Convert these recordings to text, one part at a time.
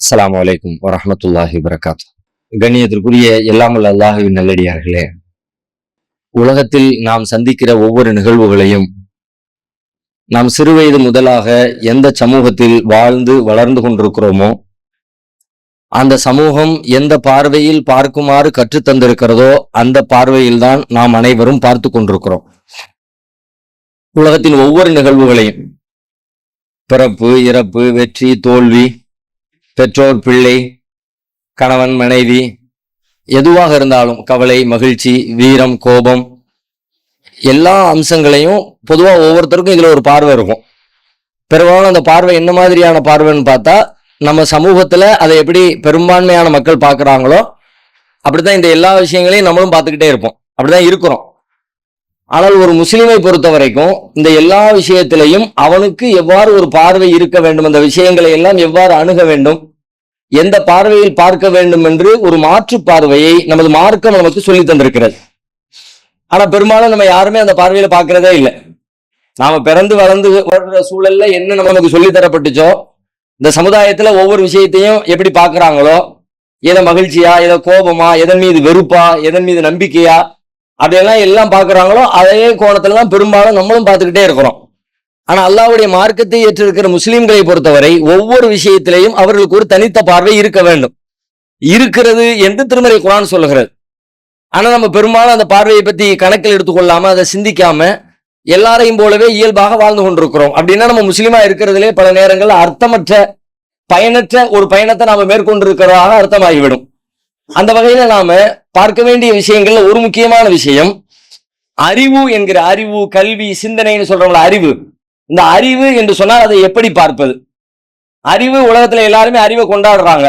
அஸ்லாம் வலைக்கும் வரமத்துல்லாஹி வரகாத் கண்ணியத்திற்குரிய எல்லாமல் அல்லாஹுவின் நல்லடியார்களே உலகத்தில் நாம் சந்திக்கிற ஒவ்வொரு நிகழ்வுகளையும் நாம் சிறுவயது முதலாக எந்த சமூகத்தில் வாழ்ந்து வளர்ந்து கொண்டிருக்கிறோமோ அந்த சமூகம் எந்த பார்வையில் பார்க்குமாறு கற்றுத்தந்திருக்கிறதோ அந்த பார்வையில்தான் நாம் அனைவரும் பார்த்து கொண்டிருக்கிறோம். உலகத்தின் ஒவ்வொரு நிகழ்வுகளையும் பிறப்பு இறப்பு வெற்றி தோல்வி பெற்றோர் பிள்ளை கணவன் மனைவி எதுவாக இருந்தாலும் கவலை மகிழ்ச்சி வீரம் கோபம் எல்லா அம்சங்களையும் பொதுவாக ஒவ்வொருத்தருக்கும் இதில் ஒரு பார்வை இருக்கும். பெரும்பாலும் அந்த பார்வை என்ன மாதிரியான பார்வைன்னு பார்த்தா நம்ம சமூகத்தில் அதை எப்படி பெரும்பான்மையான மக்கள் பார்க்குறாங்களோ அப்படி தான் இந்த எல்லா விஷயங்களையும் நம்மளும் பார்த்துக்கிட்டே இருப்போம். அப்படிதான் இருக்கிறோம். ஆனால் ஒரு முஸ்லீமை பொறுத்த வரைக்கும் இந்த எல்லா விஷயத்திலையும் அவனுக்கு எவ்வாறு ஒரு பார்வை இருக்க வேண்டும் அந்த விஷயங்களை எல்லாம் எவ்வாறு அணுக வேண்டும் எந்த பார்வையில் பார்க்க வேண்டும் என்று ஒரு மாற்று பார்வையை நமது மார்க்கம் நமக்கு சொல்லி தந்திருக்கிறது. ஆனா பெரும்பாலும் நம்ம யாருமே அந்த பார்வையில பார்க்கிறதே இல்லை. நாம பிறந்து வளர்ந்து வர்ற சூழல்ல என்ன நமக்கு சொல்லி தரப்பட்டுச்சோ இந்த சமுதாயத்துல ஒவ்வொரு விஷயத்தையும் எப்படி பாக்குறாங்களோ எதை மகிழ்ச்சியா எதை கோபமா எதன் மீது வெறுப்பா எதன் மீது நம்பிக்கையா அப்படியெல்லாம் எல்லாம் பார்க்குறாங்களோ அதே கோணத்துல தான் பெரும்பாலும் நம்மளும் பார்த்துக்கிட்டே இருக்கிறோம். ஆனால் அல்லாவுடைய மார்க்கத்தை ஏற்றிருக்கிற முஸ்லீம்களை பொறுத்தவரை ஒவ்வொரு விஷயத்திலையும் அவர்களுக்கு ஒரு தனித்த பார்வை இருக்க வேண்டும். இருக்கிறது என்று திருமறை குரான் சொல்லுகிறது. ஆனால் நம்ம பெரும்பாலும் அந்த பார்வையை பற்றி கணக்கில் எடுத்துக்கொள்ளாம அதை சிந்திக்காம எல்லாரையும் போலவே இயல்பாக வாழ்ந்து கொண்டிருக்கிறோம். அப்படின்னா நம்ம முஸ்லீமா இருக்கிறதுலே பல நேரங்களில் அர்த்தமற்ற பயனற்ற ஒரு பயணத்தை நாம மேற்கொண்டிருக்கிறதாக அர்த்தமாகிவிடும். அந்த வகையில நாம பார்க்க வேண்டிய விஷயங்கள்ல ஒரு முக்கியமான விஷயம் அறிவு என்கிற அறிவு கல்வி சிந்தனைன்னு சொல்றோம்ல அறிவு. இந்த அறிவு என்று சொன்னால் அதை எப்படி பார்ப்பது? அறிவு உலகத்துல எல்லாருமே அறிவை கொண்டாடுறாங்க.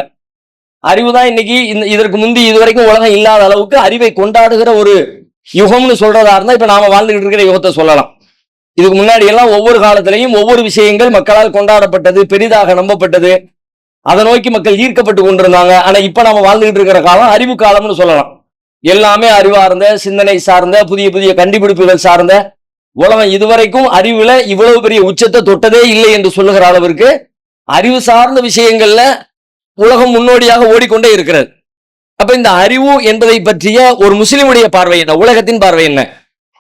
அறிவு தான் இன்னைக்கு இந்த இதற்கு முந்தி இதுவரைக்கும் உலகம் இல்லாத அளவுக்கு அறிவை கொண்டாடுகிற ஒரு யுகம்னு சொல்றதா இருந்தா இப்ப நாம வாழ்ந்துகிட்டு இருக்கிற யுகத்தை சொல்லலாம். இதுக்கு முன்னாடி எல்லாம் ஒவ்வொரு காலத்திலையும் ஒவ்வொரு விஷயங்கள் மக்களால் கொண்டாடப்பட்டது பெரிதாக நம்பப்பட்டது. அதை நோக்கி மக்கள் ஈர்க்கப்பட்டு கொண்டிருந்தாங்க. ஆனா இப்ப நாம வாழ்ந்துகிட்டு இருக்கிற காலம் அறிவு காலம்னு சொல்லலாம். எல்லாமே அறிவார்ந்த சிந்தனை சார்ந்த புதிய புதிய கண்டுபிடிப்புகள் சார்ந்த உலகம் இதுவரைக்கும் அறிவுல இவ்வளவு பெரிய உச்சத்தை தொட்டதே இல்லை என்று சொல்லுகிற அளவிற்கு அறிவு சார்ந்த விஷயங்கள்ல உலகம் முன்னோடியாக ஓடிக்கொண்டே இருக்கிறது. அப்ப இந்த அறிவு என்பதை பற்றிய ஒரு முஸ்லிமுடைய பார்வை என்ன? உலகத்தின் பார்வை என்ன?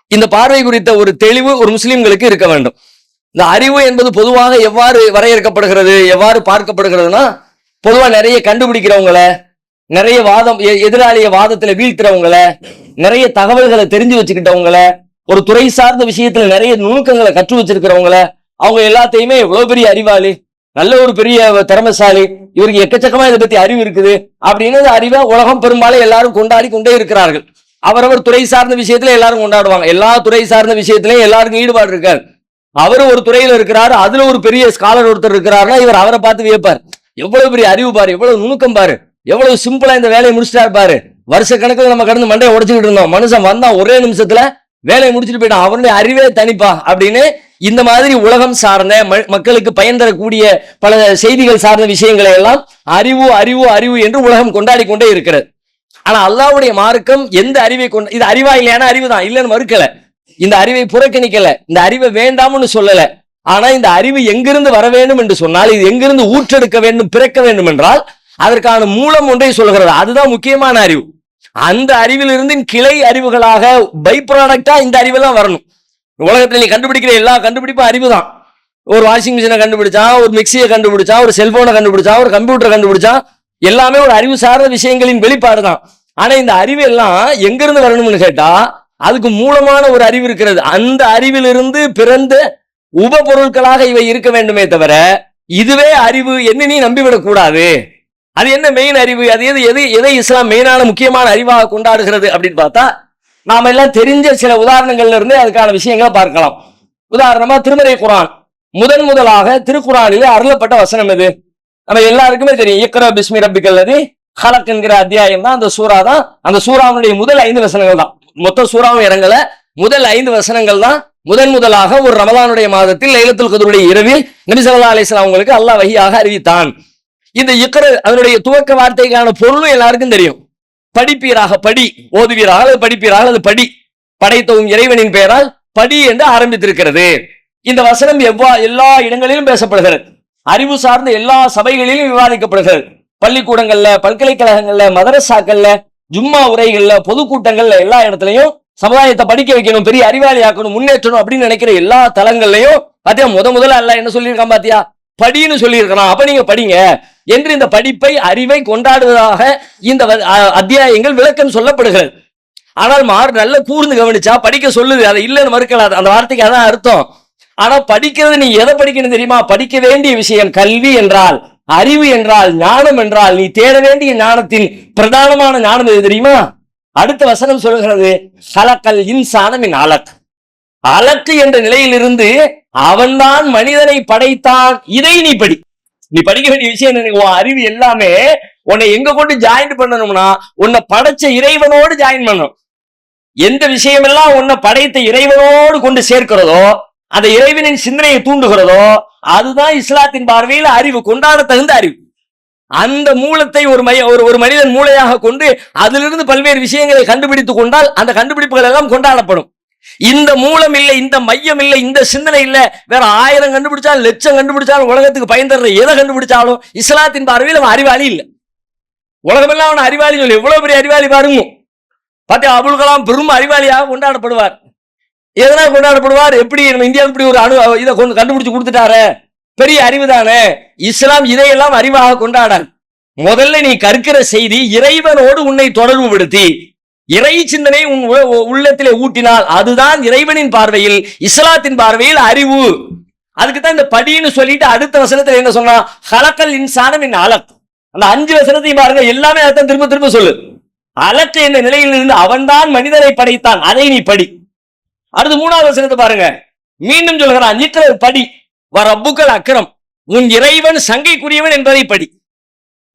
இந்த பார்வை குறித்த ஒரு தெளிவு ஒரு முஸ்லிம்களுக்கு இருக்க வேண்டும். இந்த அறிவு என்பது பொதுவாக எவ்வாறு வரையறுக்கப்படுகிறது எவ்வாறு பார்க்கப்படுகிறதுனா பொதுவாக நிறைய கண்டுபிடிக்கிறவங்கள நிறைய வாதம் எ- எதிராளிய வாதத்துல வீழ்த்துறவங்கள நிறைய தகவல்களை தெரிஞ்சு வச்சுக்கிட்டவங்கள ஒரு துறை சார்ந்த விஷயத்துல நிறைய நுணுக்கங்களை கற்று வச்சிருக்கிறவங்கள அவங்க எல்லாத்தையுமே எவ்வளவு பெரிய அறிவாளி நல்ல ஒரு பெரிய திறமைசாலி இவருக்கு எக்கச்சக்கமா இதை பத்தி அறிவு இருக்குது அப்படின்னு அறிவை உலகம் பெரும்பாலும் எல்லாரும் கொண்டாடி கொண்டே இருக்கிறார்கள். அவரவர் துறை சார்ந்த விஷயத்துல எல்லாரும் கொண்டாடுவாங்க. எல்லா துறை சார்ந்த விஷயத்திலயும் எல்லாருக்கும் ஈடுபாடு இருக்காரு அவரும் ஒரு துறையில இருக்கிறாரு அதுல ஒரு பெரிய ஸ்காலர் ஒருத்தர் இருக்கிறாருன்னா இவர் அவரை பார்த்து வியப்பார். எவ்வளவு பெரிய அறிவு பாரு எவ்வளவு நுணுக்கம் பாரு எவ்வளவு சிம்பிளா இந்த வேலையை முடிச்சிட்டாரு பாரு. வருஷ கணக்குல நம்ம கடந்து மண்டையை உடச்சுக்கிட்டு இருந்தோம். மனுஷன் வந்தா ஒரே நிமிஷத்துல வேலையை முடிச்சுட்டு போயிட்டான். அவருடைய அறிவே தனிப்பா அப்படின்னு இந்த மாதிரி உலகம் சார்ந்த ம- மக்களுக்கு பயன் தரக்கூடிய பல செய்திகள் சார்ந்த விஷயங்களை எல்லாம் அறிவு அறிவு அறிவு என்று உலகம் கொண்டாடி கொண்டே இருக்கிறது. ஆனா அல்லாவுடைய மார்க்கம் எந்த அறிவை கொண்டு இது அறிவா இல்லையான அறிவு தான் இல்லைன்னு மறுக்கல. இந்த அறிவை புறக்கணிக்கல. இந்த அறிவை வேண்டாம்னு சொல்லல. ஆனா இந்த அறிவு எங்கிருந்து வர வேண்டும் என்று சொன்னால் இது எங்கிருந்து ஊற்றெடுக்க வேண்டும் பிறக்க வேண்டும் என்றால் அதற்கான மூலம் ஒன்றை சொல்கிறது அதுதான் முக்கியமான அறிவு. அந்த அறிவிலிருந்து கிளை அறிவுகளாக பை ப்ராடக்டா இந்த அறிவெல்லாம் வரணும். உலகத்தில் நீ கண்டுபிடிக்கிற எல்லா கண்டுபிடிப்பும் அறிவு தான் ஒரு வாஷிங் மிஷினை கண்டுபிடிச்சான் ஒரு மிக்சியை கண்டுபிடிச்சான் ஒரு செல்போனை கண்டுபிடிச்சான் ஒரு கம்ப்யூட்டரை கண்டுபிடிச்சான் எல்லாமே ஒரு அறிவு சார்ந்த விஷயங்களின் வெளிப்பாடு தான் ஆனா இந்த அறிவு எல்லாம் எங்கிருந்து வரணும்னு கேட்டா அதுக்கு மூலமான ஒரு அறிவு இருக்கிறது. அந்த அறிவிலிருந்து பிறந்த உப பொருட்களாக இவை இருக்க வேண்டுமே தவிர இதுவே அறிவு என்ன நீ நம்பிவிடக் கூடாது. அது என்ன மெயின் அறிவு? அது எது எது எதை இஸ்லாம் மெயினான முக்கியமான அறிவாக கொண்டாடுகிறது அப்படின்னு பார்த்தா நாம எல்லாம் தெரிஞ்ச சில உதாரணங்கள்ல இருந்து அதுக்கான விஷயங்களை பார்க்கலாம். உதாரணமா திருமறை குரான். முதன் முதலாக திருக்குறானில் அருளப்பட்ட வசனம் இது நம்ம எல்லாருக்குமே தெரியும். இக்ரா பிஸ்மி அல்லது ஹலக் என்கிற அத்தியாயம் தான் அந்த சூறா தான் அந்த சூறாவுடைய முதல் ஐந்து வசனங்கள் தான் மொத்த சூறாவும் இறங்கல. முதல் ஐந்து வசனங்கள் தான் முதன் முதலாக ஒரு ரமதானுடைய மாதத்தில் லைலத்துல் கதருடைய இரவில் நபிசல்லா அலிஸ்லாம் அவங்களுக்கு அல்லாஹ் வகையாக அறிவித்தான். இந்த இக்கர அதனுடைய துவக்க வார்த்தைக்கான பொருளும் எல்லாருக்கும் தெரியும். படிப்பீராக படி ஓதுவீராக அல்லது படிப்பீராக அல்லது படி. படைத்தவும் இறைவனின் பெயரால் படி என்று ஆரம்பித்திருக்கிறது. இந்த வசனம் எவ்வா எல்லா இடங்களிலும் பேசப்படுகிறது. அறிவு சார்ந்த எல்லா சபைகளிலும் விவாதிக்கப்படுகிறது. பள்ளிக்கூடங்கள்ல பல்கலைக்கழகங்கள்ல மதரசாக்கள்ல ஜும்மா உரைகள்ல பொதுக்கூட்டங்கள்ல எல்லா இடத்துலயும் சமுதாயத்தை படிக்க வைக்கணும் பெரிய அறிவாளி ஆக்கணும் முன்னேற்றணும் அப்படின்னு நினைக்கிற எல்லா தளங்கள்லையும் பாத்தியா முத முதல்ல அல்ல என்ன சொல்லியிருக்கான் பாத்தியா? படின்னு சொல்லியிருக்கிறான். அப்ப நீங்க படிங்க. என்று இந்த படிப்பை அறிவை கொண்டாடுவதாக இந்த அத்தியாயங்கள் விளக்கம் சொல்லப்படுகிறது. ஆனால் மாறு நல்ல கூர்ந்து கவனிச்சா படிக்க சொல்லுது. அதை இல்லைன்னு மறுக்கலாது. அந்த வார்த்தைக்கு அதான் அர்த்தம். ஆனா படிக்கிறது நீ எதை படிக்கணும் தெரியுமா? படிக்க வேண்டிய விஷயம் கல்வி என்றால் அறிவு என்றால் ஞானம் என்றால் நீ தேட வேண்டிய ஞானத்தின் பிரதானமான ஞானம் எது தெரியுமா? அடுத்த வசனம் சொல்கிறது இன்சானம் இன்சானமின் அலக். அலக்கு என்ற நிலையிலிருந்து அவன்தான் மனிதனை படைத்தான். இதை நீ படி. நீ படிக்க வேண்டிய விஷயம் என்ன உன் அறிவு எல்லாமே உன்னை எங்க கொண்டு ஜாயின் பண்ணணும்னா உன்னை படைச்ச இறைவனோடு ஜாயின் பண்ணணும் எந்த விஷயமெல்லாம் உன்னை படைத்த இறைவனோடு கொண்டு சேர்க்கிறதோ அந்த இறைவனின் சிந்தனையை தூண்டுகிறதோ அதுதான் இஸ்லாத்தின் பார்வையில் அறிவு கொண்டாட தகுந்த அறிவு. அந்த மூலத்தை ஒரு மைய ஒரு ஒரு மனிதன் மூளையாக கொண்டு அதிலிருந்து பல்வேறு விஷயங்களை கண்டுபிடித்துக் கொண்டால் அந்த கண்டுபிடிப்புகள் எல்லாம் கொண்டாடப்படும். இந்த மூலம் இல்லை இந்த மையம் இல்லை இந்த சிந்தனை இல்லை வேற ஆயிரம் கண்டுபிடிச்சாலும் லட்சம் கண்டுபிடிச்சாலும் உலகத்துக்கு பயன் தர்ற எதை கண்டுபிடிச்சாலும் இஸ்லாத்தின் பார்வையில் அவன் அறிவாளி இல்லை. உலகமெல்லாம் அவன் அறிவாளி சொல்லி எவ்வளவு பெரிய அறிவாளி பாருங்க. பார்த்தா அபுல் கலாம் பெரும் அறிவாளியாக கொண்டாடப்படுவார். எதனால் கொண்டாடப்படுவார் எப்படி நம்ம இந்தியாவுக்கு இப்படி ஒரு அணு இதை கொண்டு கண்டுபிடிச்சு கொடுத்துட்டாரு? பெரிய அறிவு தானே. இஸ்லாம் இதையெல்லாம் அறிவாக கொண்டாடாது முதல்ல நீ கற்கிற செய்தி இறைவனோடு உன்னை தொடர்புபடுத்தி இறை சிந்தனை உன் உள்ளத்திலே ஊட்டினால் அதுதான் இறைவனின் பார்வையில் இஸ்லாத்தின் பார்வையில் அறிவு. அதுக்கு தான் இந்த படின்னு சொல்லிட்டு அடுத்த வசனத்துல என்ன சொன்னா ஹலக்கல் இன்சானம் என் அலக். அந்த அஞ்சு வசனத்தையும் பாருங்க எல்லாமே அதான் திரும்ப திரும்ப சொல்லு. அலக்கு என்ற நிலையில் இருந்து அவன்தான் மனிதனை படைத்தான் அதை நீ படி. அடுத்து மூணாவது வசனத்தை பாருங்க. மீண்டும் சொல்கிறான் நிற்கிற படி வர புக்கள் அக்கிரம் உன் இறைவன் சங்கைக்குரியவன் என்பதை படி.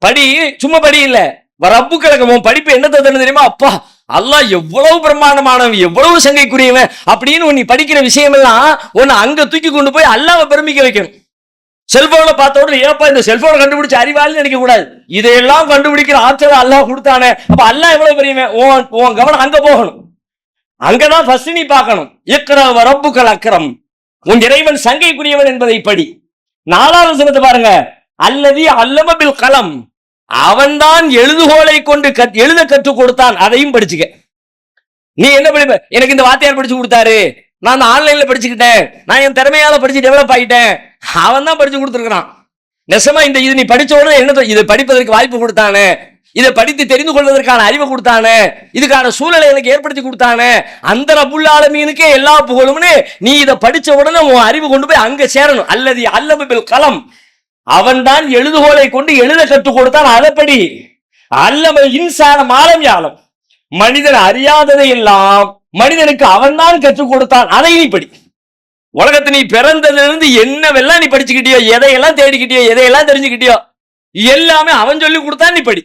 படி சும்மா படி இல்ல. வரப்பு கிழக்கமும் உன் படிப்பு என்ன தருது தெரியுமா? அப்பா அல்லாஹ் எவ்வளவு பிரம்மாண்டமானவன் எவ்வளவு சங்கைக்குரியவன் அப்படின்னு நீ படிக்கிற விஷயமெல்லாம் உன்னை அங்க தூக்கி கொண்டு போய் அல்லாவை பெருமிக்க வைக்கணும். செல்போனை பார்த்த உடனே ஏப்பா இந்த செல்போனை கண்டுபிடிச்ச அறிவாளின்னு நினைக்க கூடாது. இதையெல்லாம் கண்டுபிடிக்கிற ஆற்றலை அல்லாஹ் கொடுத்தானே. அப்ப அல்லாஹ் எவ்வளவு பெரியவன்? உன் உன் கவனம் அங்க போகணும். அங்கதான் ஃபர்ஸ்ட் நீ பார்க்கணும். இக்கர ரப்புக்கள் அக்கரம் உன் இறைவன் சங்கைக்குரியவன் என்பதை படி. நாலாவது வசனத்தை பாருங்க. அல்லதி அல்லமபில் கலம். அவன்தான் எழுதுகோலை கொண்டு கத்- எழுத கற்றுக் கொடுத்தான். அதையும் படிச்சுக்க. நீ என்ன படிப்ப எனக்கு இந்த வாத்தியார் படிச்சு கொடுத்தாரு. நான் அந்த ஆன்லைன்ல படிச்சுக்கிட்டேன். நான் என் திறமையால படிச்சு டெவலப் ஆகிட்டேன் அவன் தான் படிச்சு கொடுத்துருக்கான் நெசமா இந்த இது நீ படிச்ச உடனே என்ன தொ- இதை படிப்பதற்கு வாய்ப்பு கொடுத்தானே. இதை படித்து தெரிந்து கொள்வதற்கான அறிவை கொடுத்தானே? இதுக்கான சூழலை எனக்கு ஏற்படுத்தி கொடுத்தானே? அந்த ரப்புல் ஆலமீனுக்கே எல்லா புகழும்னு நீ இதை படிச்ச உடனே உன் அறிவு கொண்டு போய் அங்க சேரணும். அல்லது அல்லபில் களம் அவன்தான் எழுதுகோலை கொண்டு எழுத கற்றுக் கொடுத்தான் அதைப்படி. அல்லம இன்சான மாலம் யாலம். மனிதன் அறியாததை எல்லாம் மனிதனுக்கு அவன்தான் கற்றுக் கொடுத்தான். அதை நீ படி. உலகத்தை நீ பிறந்ததுலேருந்து என்னவெல்லாம் நீ படிச்சுக்கிட்டியோ எதையெல்லாம் தேடிக்கிட்டியோ எதையெல்லாம் தெரிஞ்சுக்கிட்டியோ எல்லாமே அவன் சொல்லி கொடுத்தான் நீ படி.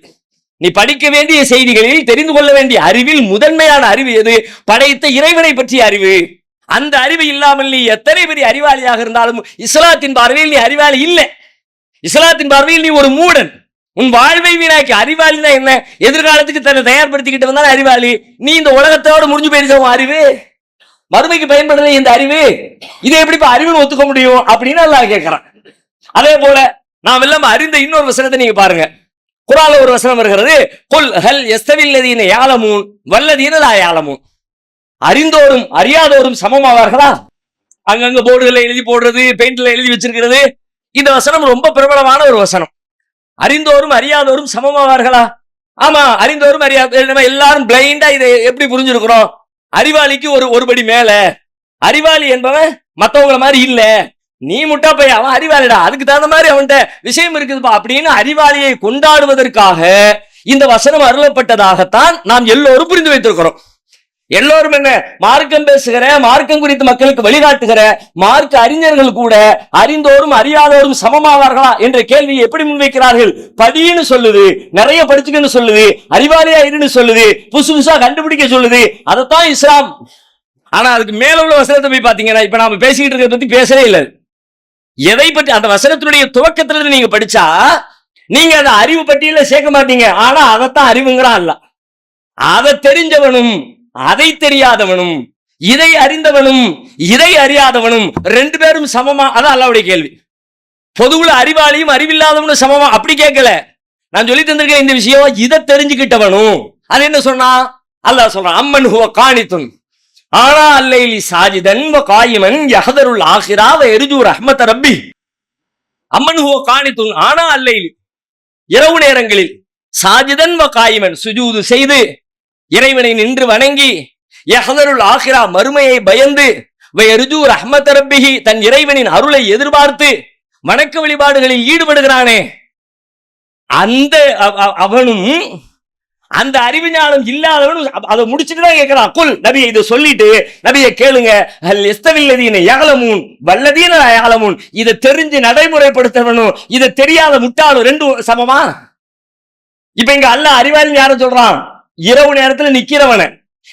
நீ படிக்க வேண்டிய செய்திகளில் தெரிந்து கொள்ள வேண்டிய அறிவில் முதன்மையான அறிவு எது? படைத்த இறைவனை பற்றிய அறிவு. அந்த அறிவு இல்லாமல் நீ எத்தனை பெரிய அறிவாளியாக இருந்தாலும் இஸ்லாத்தின் பார்வையில் நீ அறிவாளி இல்லை. இஸ்லாத்தின் பார்வையில் நீ ஒரு மூடன். உன் வாழ்வை வீணாக்கி அறிவாளினா என்ன? எதிர்காலத்துக்கு தன்னை தயார்படுத்திக்கிட்டு வந்தாலும் அறிவாளி. நீ இந்த உலகத்தோட முடிஞ்சு போயிருக்க உன் அறிவு. மறுமைக்கு பயன்படுத்த இந்த அறிவு. இதை எப்படி இப்ப அறிவுன்னு ஒத்துக்க முடியும் அப்படின்னு நல்லா கேட்கிறான். அதே போல நான் எல்லாம் அறிந்த இன்னொரு வசனத்தை நீங்க பாருங்க. குரால ஒரு வசனம் வருகிறது கொல் ஹல் எஸ்தவில்லதீன யாலமூன் வல்லதீன லா யாலமூன் அறிந்தோரும் அறியாதோரும் சமமாவார்களா? அங்கங்க போர்டுகளை எழுதி போடுறது பெயிண்ட்ல எழுதி வச்சிருக்கிறது. இந்த வசனம் ரொம்ப பிரபலமான ஒரு வசனம். அறிந்தோரும் அறியாதோரும் சமமாவார்களா? ஆமா அறிந்தோரும் அறியாத நம்ம எல்லாரும் பிளைண்டா இதை எப்படி புரிஞ்சிருக்கிறோம்? அறிவாளிக்கு ஒரு ஒருபடி மேல. அறிவாளி என்பவன் மற்றவங்கள மாதிரி இல்லை. நீ முட்டா போய் அவன் அறிவாளிடா. அதுக்கு தகுந்த மாதிரி அவன்கிட்ட விஷயம் இருக்குதுப்பா. அப்படின்னு அறிவாளியை கொண்டாடுவதற்காக இந்த வசனம் அருளப்பட்டதாகத்தான் நாம் எல்லோரும் புரிந்து வைத்திருக்கிறோம். எல்லோரும் என்ன? மார்க்கம் பேசுகிற மார்க்கம் குறித்து மக்களுக்கு வழிகாட்டுகிற மார்க்க அறிஞர்கள் கூட அறிந்தோரும் அறியாதோரும் சமமாவார்களா என்ற கேள்வியை எப்படி முன்வைக்கிறார்கள்? படின்னு சொல்லுது நிறைய படிச்சுக்கன்னு சொல்லுது அறிவாளியா இருன்னு சொல்லுது புதுசு புதுசா கண்டுபிடிக்க சொல்லுது. அதைத்தான் இஸ்லாம். ஆனா அதுக்கு மேல உள்ள வசனத்தை போய் பாத்தீங்கன்னா இப்ப நாம பேசிக்கிட்டு இருக்கிறத பத்தி பேசவே இல்லை. எதை பற்றி அந்த வசனத்தினுடைய துவக்கத்திலிருந்து நீங்க படிச்சா நீங்க அந்த அறிவு பட்டியல சேர்க்க மாட்டீங்க. ஆனா அதைத்தான் அறிவுங்கிறான் அல்ல அதை தெரிஞ்சவனும் அதை தெரியாதவனும் இதை அறிந்தவனும் இதை அறியாதவனும் ரெண்டு பேரும் சமமா? அதான் அல்லாவுடைய கேள்வி. பொதுவுல அறிவாளியும் அறிவில்லாதவனும் சமமா? அப்படி கேட்கல. நான் சொல்லி தந்திருக்கேன் இந்த விஷயம் இதை தெரிஞ்சுக்கிட்டவனும் அது என்ன சொன்னா? அல்லாஹ் சொல்றான் அம்மன் ஹுவ காணித்துன் ஆனா அல்லைலி சாஜிதன் வ காயிமன் யஹதருல் ஆஹிரா வ எருஜு ரஹ்மத ரப்பி. அம்மன் ஹோ காணித்துன் ஆனா அல்லைலி. இரவு நேரங்களில் சாஜிதன் வ காயிமன் சுஜூது செய்து இறைவனை நின்று வணங்கி யஹதருல் ஆஹிரா மறுமையை பயந்து வ எருஜு ரஹ்மத ரப்பிஹி தன் இறைவனின் அருளை எதிர்பார்த்து வணக்க வழிபாடுகளில் ஈடுபடுகிறானே. அந்த அவ- அவ- அவனும் அந்த அறிவு ஞானம் இல்லாதவனும் அதை முடிச்சுட்டு தான் கேட்கிறான் குல் நபியை இதை சொல்லிட்டு நபியை கேளுங்க. எஸ்தவில்லதீன ஏகலமூன் வல்லதீன ஏகலமூன் இதை தெரிஞ்சு நடைமுறைப்படுத்தவனும் இதை தெரியாத முட்டாளும் ரெண்டும் சமமா? இப்ப இங்க அல்லாஹ் அறிவாளின்னு யாரும் சொல்றான்? இரவு நேரத்துல நிக்கிறவன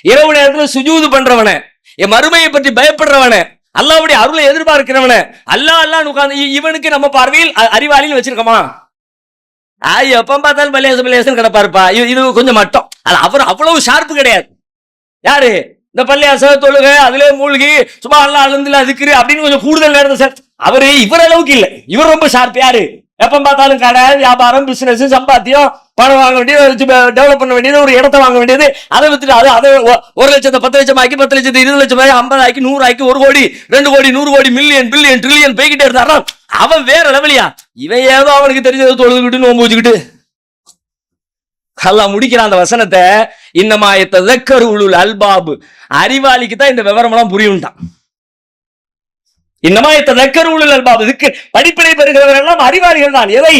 இரவு நேரத்துல சுஜூது பண்றவன என் மறுமையை பற்றி பயப்படுறவன அல்லாவுடைய அருளை எதிர்பார்க்கிறவன அல்லா அல்லாஹ் உட்கார்ந்து இவனுக்கு நம்ம பார்வையில் அறிவாளின்னு வச்சிருக்கோமா? எப்போ பார்த்தாலும் பள்ளியாசம் பள்ளியாசம் கிடப்பாருப்பா. இது கொஞ்சம் மட்டும். அது அவர் அவ்வளவு ஷார்ப்பு கிடையாது. யாரு? இந்த பள்ளியாச தொழுகை அதுல மூழ்கி சும்மா எல்லாம் அழுந்துல அதுக்குரு அப்படின்னு கொஞ்சம் கூடுதல் நேரத்தை சார். அவரு இவர் அளவுக்கு இல்லை. இவர் ரொம்ப ஷார்ப் யாரு? எப்ப பார்த்தாலும் கடை வியாபாரம் பிசினஸ் சம்பாத்தியம் பணம் வாங்க வேண்டியது டெவலப் பண்ண வேண்டியது ஒரு இடத்த வாங்க வேண்டியது. அதை வித்துட்டு அது அதை ஒரு லட்சத்தை பத்து லட்சம் ஆக்கி பத்து லட்சத்து இருபது லட்சம் ஆகி ஐம்பது ஆக்கி நூறு ஆக்கி ஒரு கோடி ரெண்டு கோடி நூறு கோடி மில்லியன் பில்லியன் ட்ரில்லியன் போய்கிட்டே இருந்தாரா அவன் வேற லெவலியா? இவன் ஏதோ அவனுக்கு தெரிஞ்சதை தொழுதுகிட்டு நோம்பு வச்சுக்கிட்டு. அல்லாஹ் முடிக்கிறான் அந்த வசனத்தை. இன்னமாயத்த தக்கரு உளுல் அல்பாபு. அறிவாளிக்கு தான் இந்த விவரம் எல்லாம் புரியும்ட்டான். இன்னமாயத்த தக்கரு உளுல் அல்பாபு இதுக்கு படிப்பினை பெறுகிறவர் எல்லாம் அறிவாளிகள் தான். எதை?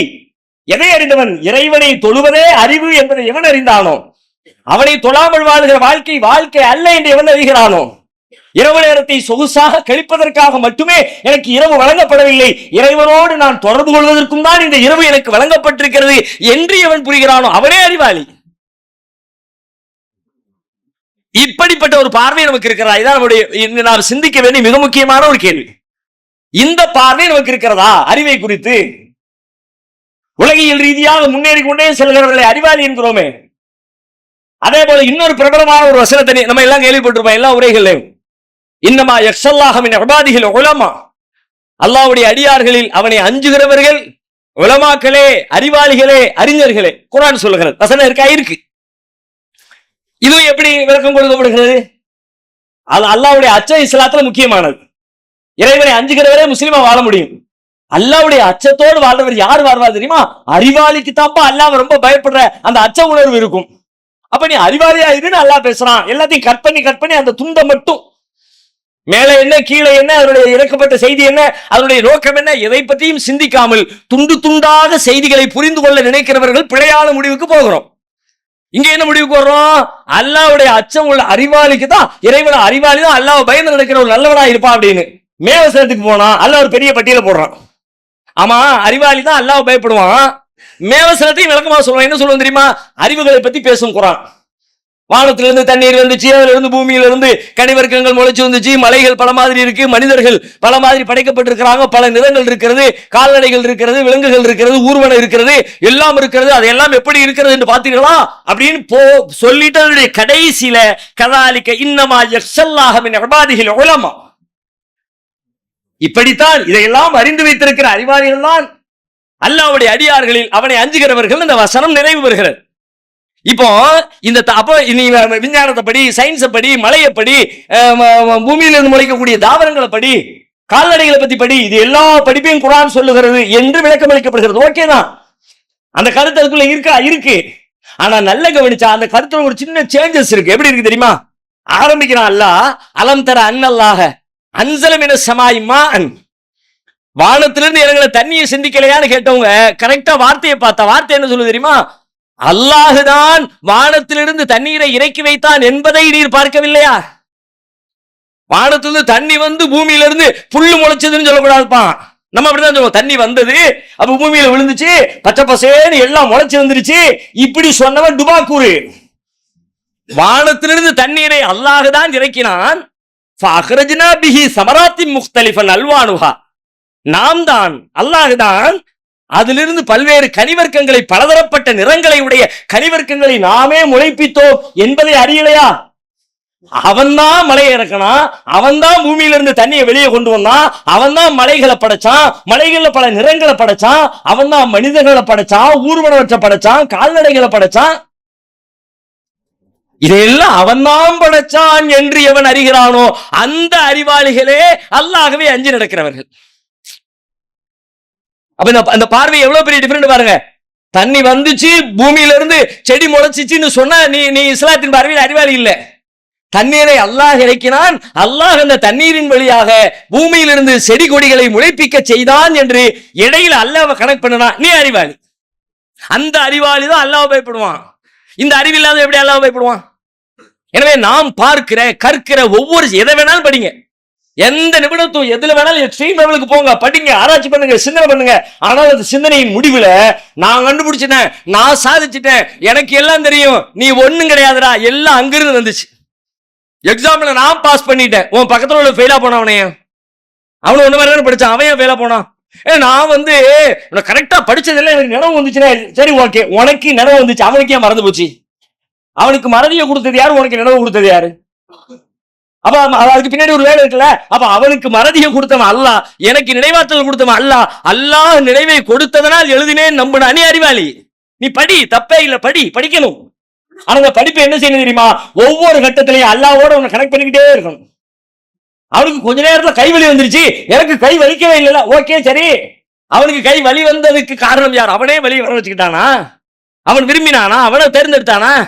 எதை அறிந்தவன்? இறைவனை தொழுவதே அறிவு என்பதை எவன் அறிந்தானோ? அவனை தொழாமல் வாழ்கிற வாழ்க்கை வாழ்க்கை அல்ல என்று எவன் அறிகிறானோ? இரவு நேரத்தை சொகுசாக கழிப்பதற்காக மட்டுமே எனக்கு இரவு வழங்கப்படவில்லை. இறைவனோடு நான் தொடர்பு கொள்வதற்கும் தான் இந்த இரவு எனக்கு வழங்கப்பட்டிருக்கிறது என்று எவன் புரிகிறானோ? அவனே அறிவாளி. இப்படிப்பட்ட ஒரு பார்வை நமக்கு இருக்கிறார் இதான் நம்முடைய நாம் சிந்திக்க வேண்டிய மிக முக்கியமான ஒரு கேள்வி. இந்த பார்வை நமக்கு இருக்கிறதா? அறிவை குறித்து. உலகியல் ரீதியாக முன்னேறி கொண்டே செல்கிறவர்களை அறிவாளி என்கிறோமே. அதே போல இன்னொரு பிரபலமான ஒரு வசனத்தை நம்ம எல்லாம் கேள்விப்பட்டிருப்போம் எல்லா உரைகளையும் இன்னமா யக்ஷல்லாஹமின் அபாதிகள் உலமா. அல்லாவுடைய அடியார்களில் அவனை அஞ்சுகிறவர்கள் உலமாக்களே அறிவாளிகளே அறிஞர்களே. குரான் சொல்லுகிறது. வசனம் இருக்கா? இருக்கு. இது எப்படி விளக்கம் கொடுக்கப்படுகிறது? அது அல்லாவுடைய அச்ச இஸ்லாத்துல முக்கியமானது. இறைவனை அஞ்சுகிறவரே முஸ்லீமா வாழ முடியும். அல்லாவுடைய அச்சத்தோடு வாழ்றவர் யார் வாழ்வார் தெரியுமா? அறிவாளிக்கு தான்ப்பா அல்லாஹ் ரொம்ப பயப்படுற அந்த அச்ச உணர்வு இருக்கும். அப்ப நீ அறிவாளியா இருன்னு அல்லாஹ் பேசுறான். எல்லாத்தையும் கட் பண்ணி கட் பண்ணி அந்த துண்டை மட்டும். மேலே என்ன கீழே என்ன அதனுடைய இறக்கப்பட்ட செய்தி என்ன அதனுடைய நோக்கம் என்ன எதை பற்றியும் சிந்திக்காமல் துண்டு துண்டாக செய்திகளை புரிந்து கொள்ள நினைக்கிறவர்கள் பிழையான முடிவுக்கு போகிறோம். இங்க என்ன முடிவுக்கு வர்றோம்? அல்லாவுடைய அச்சம் உள்ள அறிவாளிக்கு தான் இறைவன அறிவாளி தான் அல்லாஹ் பயந்து நடக்கிற ஒரு நல்லவனா இருப்பான் அப்படின்னு. மேவசனத்துக்கு போனான் அல்ல ஒரு பெரிய பட்டியல போடுறான். ஆமா அறிவாளி தான் அல்லாஹ் பயப்படுவான். மேவசனத்தையும் விளக்கமா சொல்லுவான் என்ன சொல்லுவோம் தெரியுமா? அறிவுகளை பத்தி பேசும் குரான். வானத்திலிருந்து தண்ணீர் வந்துச்சு அதுல இருந்து பூமியில இருந்து கனிவர்க்கங்கள் முளைச்சு வந்துச்சு மலைகள் பல மாதிரி இருக்கு மனிதர்கள் பல மாதிரி படைக்கப்பட்டிருக்கிறாங்க பல நிறங்கள் இருக்கிறது கால்நடைகள் இருக்கிறது விலங்குகள் இருக்கிறது ஊர்வனம் இருக்கிறது எல்லாம் இருக்கிறது அதையெல்லாம் எப்படி இருக்கிறது என்று பார்த்தீர்களா அப்படின்னு போ சொல்லிட்டு அதனுடைய கடைசியில கதாலிக்க இன்னமா எக்ஸல்லாக உலமா. இப்படித்தான் இதையெல்லாம் அறிந்து வைத்திருக்கிற அறிவாளிகள் தான் அல்லாவுடைய அடியார்களில் அவனை அஞ்சுகிறவர்கள் இந்த வசனம் நிறைவு பெறுகிறது. இப்போ இந்த அப்போ நீங்க விஞ்ஞானத்தை படி சயின்ஸை படி மலையை படி பூமியிலிருந்து முளைக்கக்கூடிய தாவரங்களை படி கால்நடைகளை பத்தி படி இது எல்லா படிப்பையும் குரான் சொல்லுகிறது என்று விளக்கம் அளிக்கப்படுகிறது. ஓகே தான். அந்த கருத்து அதுக்குள்ள இருக்கா? இருக்கு. ஆனா நல்ல கவனிச்சா அந்த கருத்துல ஒரு சின்ன சேஞ்சஸ் இருக்கு. எப்படி இருக்கு தெரியுமா? ஆரம்பிக்கிறான் அல்லாஹ் அலம் தர அன்னல்லாக அன்சலம் என சமாயிமா வானத்திலிருந்து இறங்குற தண்ணியை சிந்திக்கலையான்னு கேட்டவங்க கரெக்டா வார்த்தையை பார்த்த வார்த்தை என்ன சொல்லு தெரியுமா? அல்லாஹுதான் வானத்திலிருந்து தண்ணீரை இறக்கி வைத்தான் என்பதை நீர் பார்க்கவில்லையா? வானத்திலிருந்து தண்ணி வந்து பூமியிலிருந்து புல்லு முளைச்சதுன்னு சொல்லக்கூடாதுப்பான் நம்ம அப்படிதான் சொல்லுவோம். தண்ணி வந்தது அப்ப பூமியில விழுந்துச்சு பச்சை பசேன்னு எல்லாம் முளைச்சு வந்துருச்சு. இப்படி சொன்னவன் டுபாக்கூறு. வானத்திலிருந்து தண்ணீரை அல்லாஹுதான் இறக்கினான். ஃபஹ்ரஜ்னா பிஹி சமராத்தி முக்தலிஃபன் அல்வானுஹா நாம் தான் அல்லாஹுதான் அதிலிருந்து பல்வேறு கனிவர்க்கங்களை பலதரப்பட்ட நிறங்களை உடைய கனிவர்க்கங்களை நாமே முளைப்பித்தோம் என்பதை அறியலையா? அவன்தான் மலையை இறக்கணும் அவன்தான் பூமியில இருந்து தண்ணியை வெளியே கொண்டு வந்தான் அவன்தான் மலைகளை படைச்சான் மலைகள்ல பல நிறங்களை படைச்சான் அவன்தான் மனிதர்களை படைச்சான் ஊர்வனவற்றை படைச்சான் கால்நடைகளை படைச்சான். இதையெல்லாம் அவன்தான் படைச்சான் என்று எவன் அறிகிறானோ அந்த அறிவாளிகளே அல்லாகவே அஞ்சு நடக்கிறவர்கள். அப்ப இந்த அந்த பார்வை எவ்வளவு பெரிய டிஃபரெண்ட் பாருங்க. தண்ணி வந்துச்சு பூமியில இருந்து செடி முளைச்சிச்சுன்னு சொன்னா நீ நீ இஸ்லாத்தின் பார்வையில் அறிவாளி இல்ல. தண்ணீரை அல்லாஹ் இறக்கினான். அல்லாஹ் அந்த தண்ணீரின் வழியாக பூமியிலிருந்து செடி கொடிகளை முளைப்பிக்க செய்தான் என்று இடையில அல்லாஹ் கணக்கு பண்ணனா நீ அறிவாளி. அந்த அறிவாளி தான் அல்லாஹ் பயப்படுவான். இந்த அறிவில்லாத எப்படி அல்லாஹ் பயப்படுவான்? எனவே நாம் பார்க்கிற கற்கிற ஒவ்வொரு எதை வேணாலும் படிங்க. எந்த நிபுணத்துவம் எதுல வேணாலும் எக்ஸ்ட்ரீம் லெவலுக்கு போங்க. படிங்க ஆராய்ச்சி பண்ணுங்க சிந்தனை பண்ணுங்க. ஆனால் அந்த சிந்தனையின் முடிவில் நான் கண்டுபிடிச்சிட்டேன் நான் சாதிச்சிட்டேன் எனக்கு எல்லாம் தெரியும். நீ ஒன்றும் கிடையாதுடா எல்லாம் அங்கிருந்து வந்துச்சு. எக்ஸாம்பிள் நான் பாஸ் பண்ணிட்டேன். உன் பக்கத்தில் உள்ள ஃபெயிலாக போனவனே அவனு ஒன்று மாதிரி படித்தான் அவன் ஃபெயிலாக போனான்? நான் வந்து கரெக்டா படிச்சதெல்லாம் எனக்கு நினைவு வந்துச்சுன்னா சரி ஓகே. உனக்கு நினைவு வந்துச்சு. அவனுக்கு ஏன் மறந்து போச்சு. அவனுக்கு மறதியை கொடுத்தது யாரு? உனக்கு நினைவு கொடுத்தது யாரு? அப்ப அதுக்கு பின்னாடி ஒரு வேலை இருக்குல்ல? அப்ப அவனுக்கு மறதியை கொடுத்தவன் அல்லாஹ் எனக்கு நினைவாற்றல் கொடுத்தவன் அல்லாஹ் அல்லாஹ் நினைவை கொடுத்ததனால் எழுதினேன் நம்பின அணி அறிவாளி. நீ படி. தப்பே இல்ல படி. படிக்கணும். ஆனா அந்த படிப்பு என்ன செய்யணும் தெரியுமா? ஒவ்வொரு கட்டத்திலையும் அல்லாவோட உன்னை கனெக்ட் பண்ணிக்கிட்டே இருக்கணும். அவனுக்கு கொஞ்ச நேரத்துல கை வலி வந்துருச்சு. எனக்கு கை வலிக்கவே இல்லைல்ல. ஓகே சரி. அவனுக்கு கை வலி வந்ததுக்கு காரணம் யார்? அவனே வலி வர வச்சுக்கிட்டானா அவன் விரும்பினானா? அவனை தேர்ந்தெடுத்தானா?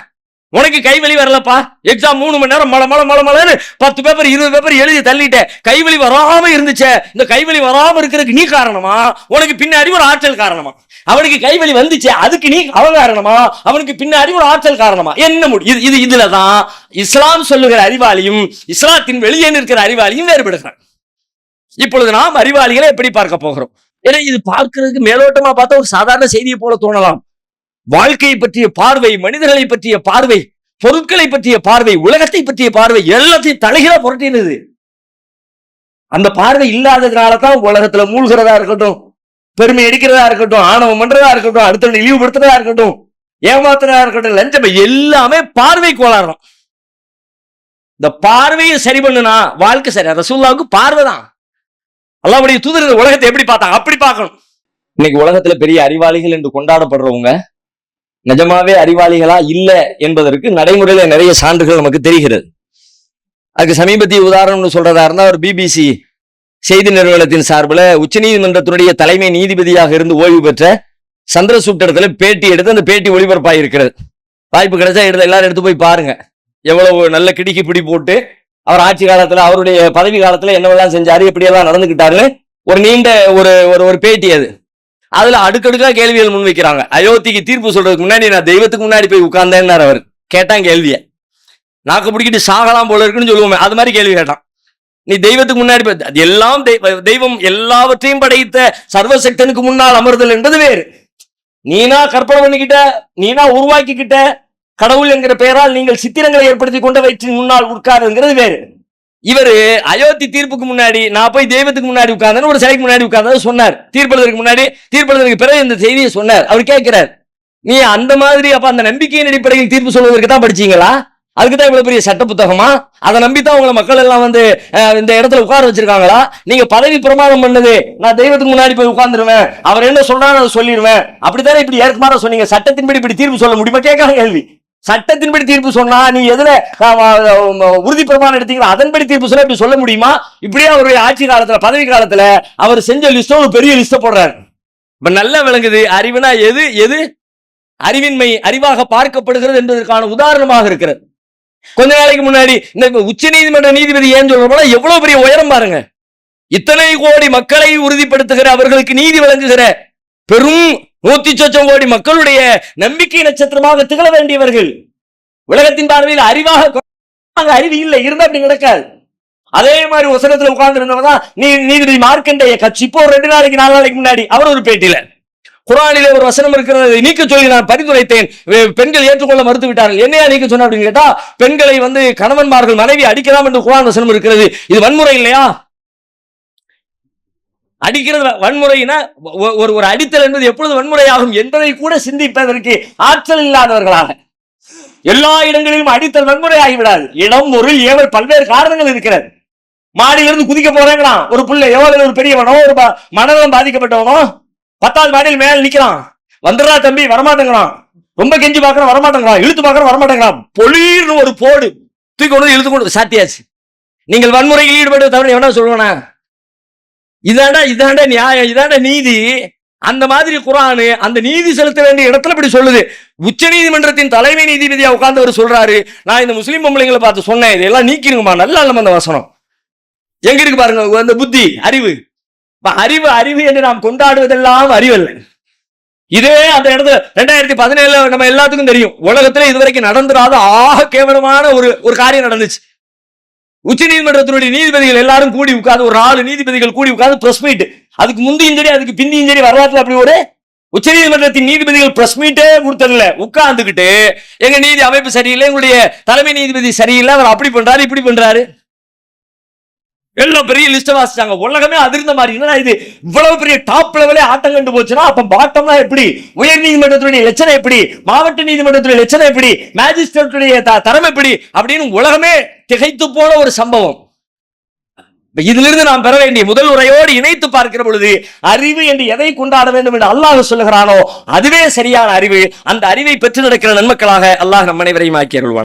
உனக்கு கை வலி வரலப்பா. எக்ஸாம் மூணு மணி நேரம் மழை மழை மழை மழைன்னு பத்து பேப்பர் இருபது பேப்பர் எழுதி தள்ளிட்டேன். கைவலி வராம இருந்துச்சே. இந்த கைவலி வராம இருக்கிறதுக்கு நீ காரணமா? உனக்கு பின்னாடி ஒரு ஆற்றல் காரணமா? அவனுக்கு கைவலி வந்துச்சே அதுக்கு நீ அவன் காரணமா? அவனுக்கு பின்னாடி ஒரு ஆற்றல் காரணமா? என்ன முடி இது இது தான் இஸ்லாம் சொல்லுகிற அறிவாளியும் இஸ்லாத்தின் வெளியே இருக்கிற அறிவாளியும் வேறுபடுகிறான். இப்பொழுது நாம் அறிவாளிகளை எப்படி பார்க்க போகிறோம்? ஏன்னா இது பார்க்கறதுக்கு மேலோட்டமா பார்த்தா ஒரு சாதாரண செய்தியை போல தோணலாம். வாழ்க்கையை பற்றிய பார்வை மனிதர்களை பற்றிய பார்வை பொருட்களை பற்றிய பார்வை உலகத்தை பற்றிய பார்வை எல்லாத்தையும் தலைகிற புரட்டினது. அந்த பார்வை இல்லாததுனால தான் உலகத்துல மூழ்கிறதா இருக்கட்டும் பெருமை அடிக்கிறதா இருக்கட்டும் ஆணவம் பண்றதா இருக்கட்டும் அடுத்தவனை இழிவுபடுத்துறதா இருக்கட்டும் ஏமாத்துறதா இருக்கட்டும் லஞ்சம் எல்லாமே பார்வை கோளாறும் இந்த பார்வையை சரி பண்ணுனா வாழ்க்கை சரி ரசூல்லாவுக்கு பார்வை தான். அல்லாவுடைய தூதர் உலகத்தை எப்படி பார்த்தா அப்படி பார்க்கணும். இன்னைக்கு உலகத்துல பெரிய அறிவாளிகள் என்று கொண்டாடப்படுறவங்க நிஜமாவே அறிவாளிகளா இல்லை என்பதற்கு நடைமுறையில நிறைய சான்றுகள் நமக்கு தெரிகிறது. அதுக்கு சமீபத்திய உதாரணம்னு சொல்றதா இருந்தால் ஒரு பிபிசி செய்தி நிறுவனத்தின் சார்பில் உச்சநீதிமன்றத்தினுடைய தலைமை நீதிபதியாக இருந்து ஓய்வு பெற்ற சந்திரசூட் இடத்துல பேட்டி எடுத்து அந்த பேட்டி ஒளிபரப்பாக இருக்கிறது வாய்ப்பு கிடைச்சா எடுத்து எல்லாரும் எடுத்து போய் பாருங்க. எவ்வளவு நல்ல கிடிக்கு பிடி போட்டு அவர் ஆட்சி காலத்துல அவருடைய பதவி காலத்துல என்னவெல்லாம் செஞ்சாரு எப்படியெல்லாம் நடந்துகிட்டாருன்னு ஒரு நீண்ட ஒரு ஒரு ஒரு பேட்டி அது. அதுல அடுக்கடுக்கா கேள்விகள் முன்வைக்கிறாங்க. அயோத்திக்கு தீர்ப்பு சொல்றதுக்கு முன்னாடி நான் தெய்வத்துக்கு முன்னாடி போய் உட்கார்ந்தேன்னார் அவர். கேட்டான் கேள்வியை. நாக்கு பிடிக்கிட்டு சாகலாம் போல இருக்குன்னு சொல்லுவோமே அது மாதிரி கேள்வி கேட்டான். நீ தெய்வத்துக்கு முன்னாடி அது எல்லாம் தெய்வ- தெய்வம் எல்லாவற்றையும் படைத்த சர்வசக்தனுக்கு முன்னால் அமர்தல் என்பது வேறு. நீனா கற்பனை பண்ணிக்கிட்ட நீனா உருவாக்கிக்கிட்ட கடவுள் என்கிற பெயரால் நீங்கள் சித்திரங்களை ஏற்படுத்தி கொண்ட வயிற்றின் முன்னால் உட்காருங்கிறது வேறு. இவர் அயோத்தி தீர்ப்புக்கு முன்னாடி நான் போய் தெய்வத்துக்கு முன்னாடி உட்கார்ந்தேன்னு ஒரு சிலைக்கு முன்னாடி உட்கார்ந்தது சொன்னார். தீர்ப்பெழுதற்கு முன்னாடி தீர்ப்பெழுதற்கு பிறகு இந்த செய்தியை சொன்னார். அவர் கேட்கிறார். நீ அந்த மாதிரி அப்ப அந்த நம்பிக்கையின் அடிப்படையில் தீர்ப்பு சொல்வதற்கு தான் படிச்சீங்களா? அதுக்கு தான் இவ்வளவு பெரிய சட்ட புத்தகமா? அதை நம்பி தான் உங்களை மக்கள் எல்லாம் வந்து இந்த இடத்துல உட்கார வச்சிருக்காங்களா? நீங்க பதவி பிரமாணம் பண்ணது நான் தெய்வத்துக்கு முன்னாடி போய் உட்கார்ந்துருவேன். அவர் என்ன சொல்றாரு அதை சொல்லிடுவேன் அப்படித்தானே இப்படி ஏற்கமாற சொன்னீங்க? சட்டத்தின்படி இப்படி தீர்ப்பு சொல்ல முடியுமா? கேட்கலாம் கேள்வி. சட்டத்தின்படி தீர்ப்பு சொன்னா நீ எதுல ஆஹ், உறுதி பிரமாணம் எடுத்தீங்களோ அதன்படி தீர்ப்பு சொன்னா இப்படி சொல்ல முடியுமா? இப்படியே அவருடைய ஆட்சி காலத்துல பதவி காலத்துல அவர் செஞ்ச லிஸ்டோ ஒரு பெரிய லிஸ்ட போடுறாரு. இப்ப நல்லா விளங்குது அறிவுனா எது எது? அறிவின்மை அறிவாக பார்க்கப்படுகிறது என்பதற்கான உதாரணமாக இருக்கிறது. கொஞ்ச நாளைக்கு முன்னாடி இந்த உச்ச நீதிமன்ற நீதிபதி ஏன் சொல்றோம்னா எவ்வளவு பெரிய உயரம் பாருங்க. இத்தனை கோடி மக்களை உறுதிப்படுத்துகிற அவர்களுக்கு நீதி வழங்குகிற பெரும் நூத்தி சொச்சம் கோடி மக்களுடைய நம்பிக்கை நட்சத்திரமாக திகழ வேண்டியவர்கள். உலகத்தின் பார்வையில் அறிவாக அறிவு இல்லை இருந்தா அப்படி நடக்காது. அதே மாதிரி வசனத்துல உட்கார்ந்து இருந்தவங்க தான் நீ நீதிபதி மார்க்கண்டைய கட்சி. இப்போ ஒரு ரெண்டு நாளைக்கு நாலு நாளைக்கு முன்னாடி அவர் ஒரு பேட்டியில குரானிலே ஒரு வசனம் இருக்கிறது நீக்க சொல்லி நான் பரிந்துரைத்தேன் பெண்கள் ஏற்றுக்கொள்ள மறுத்து விட்டார்கள் என்னையா நீக்க சொன்ன அப்படின்னு கேட்டா பெண்களை வந்து கணவன்மார்கள் மனைவி அடிக்கலாம் என்று குரான் வசனம் இருக்கிறது. இது வன்முறை இல்லையா? அடிக்கிறது வ- வன்முறைனா ஒரு ஒரு அடித்தல் என்பது எப்பொழுது வன்முறையாகும் என்பதை கூட சிந்திப்பதற்கு ஆற்றல் இல்லாதவர்களாக. எல்லா இடங்களிலும் அடித்தல் வன்முறை ஆகிவிடாது இடம் ஒரு ஏவல் பல்வேறு காரணங்கள் இருக்கிறது. மாடியிலிருந்து குதிக்க போறேங்கிறான் ஒரு புள்ள எவ்வளவு ஒரு பெரியவனோ ஒரு ப- மனநலம் பாதிக்கப்பட்டவனோ பத்தாவது மாடியில் மேல நிக்கிறான். வந்துடுறா தம்பி வரமாட்டேங்கிறான். ரொம்ப கெஞ்சி பாக்குறான் வரமாட்டேங்கிறான். இழுத்து பாக்குறான் வரமாட்டேங்கிறான். பொழிர்னு ஒரு போடு. தூக்கி கொண்டு வந்து இழுத்து கொண்டு சாத்தியாச்சு. நீங்கள் வன்முறையில் ஈடுபட்டு தவிர எவனா சொல்லுவானா? இதாண்டா இதாண்டா நியாயம் இதாண்டா நீதி. அந்த மாதிரி குரானு அந்த நீதி செலுத்த வேண்டிய இடத்துல இப்படி சொல்லுது. உச்ச நீதிமன்றத்தின் தலைமை நீதிபதியா உட்கார்ந்தவர் சொல்றாரு. நான் இந்த முஸ்லீம் பொம்பளைங்களை பார்த்து சொன்னேன் இதெல்லாம் நீக்கிருங்கம்மா நல்லா இல்ல அந்த வசனம். எங்க இருக்கு பாருங்க அந்த புத்தி அறிவு. அறிவு அறிவு என்று நாம் கொண்டாடுவதெல்லாம் அறிவல்ல. இதே அந்த இடத்துல ரெண்டாயிரத்தி பதினேழுல நம்ம எல்லாத்துக்கும் தெரியும். உலகத்துல இதுவரைக்கும் நடந்துடாத ஆக கேவலமான ஒரு ஒரு காரியம் நடந்துச்சு. உச்ச நீதிமன்றத்தினுடைய நீதிபதிகள் எல்லாரும் கூடி உட்காந்து ஒரு நாலு நீதிபதிகள் கூடி உட்காந்து பிரஸ் மீட் அதுக்கு முந்தையும் சரி அதுக்கு பிந்தியும் சரி வரலாற்றுல அப்படி ஒரு உச்ச நீதிமன்றத்தின் நீதிபதிகள் பிரஸ் மீட்டே கொடுத்ததில்ல. உட்கார்ந்துக்கிட்டு எங்க நீதி அமைப்பு சரியில்லை எங்களுடைய தலைமை நீதிபதி சரியில்லை அவர் அப்படி பண்றாரு இப்படி பண்றாரு. எல்லாம் பெரிய லிஸ்ட் வாசிச்சாங்க. உலகமே அதிர்ந்த மாதிரி. என்னன்னா இது? இவ்வளவு பெரிய டாப் லெவலே ஆட்டம் கண்டு போச்சுன்னா அப்ப பாட்டம்னா எப்படி? உயர் நீதிமன்றத்துடைய லட்சணம் எப்படி? மாவட்ட நீதிமன்றத்துடைய லட்சணம் எப்படி? மேஜிஸ்ட்ரேட்டுடைய தரம் எப்படி? அப்படின்னு உலகமே திகைத்து போன ஒரு சம்பவம். இதிலிருந்து நாம் பெற வேண்டிய முதல் உரையோடு இணைத்து பார்க்கிற பொழுது அறிவு என்று எதை கொண்டாட வேண்டும் என்று அல்லாஹ் சொல்லுகிறானோ அதுவே சரியான அறிவு. அந்த அறிவை பெற்று நடக்கிற நன்மக்களாக அல்லாஹ் நம் அனைவரையும்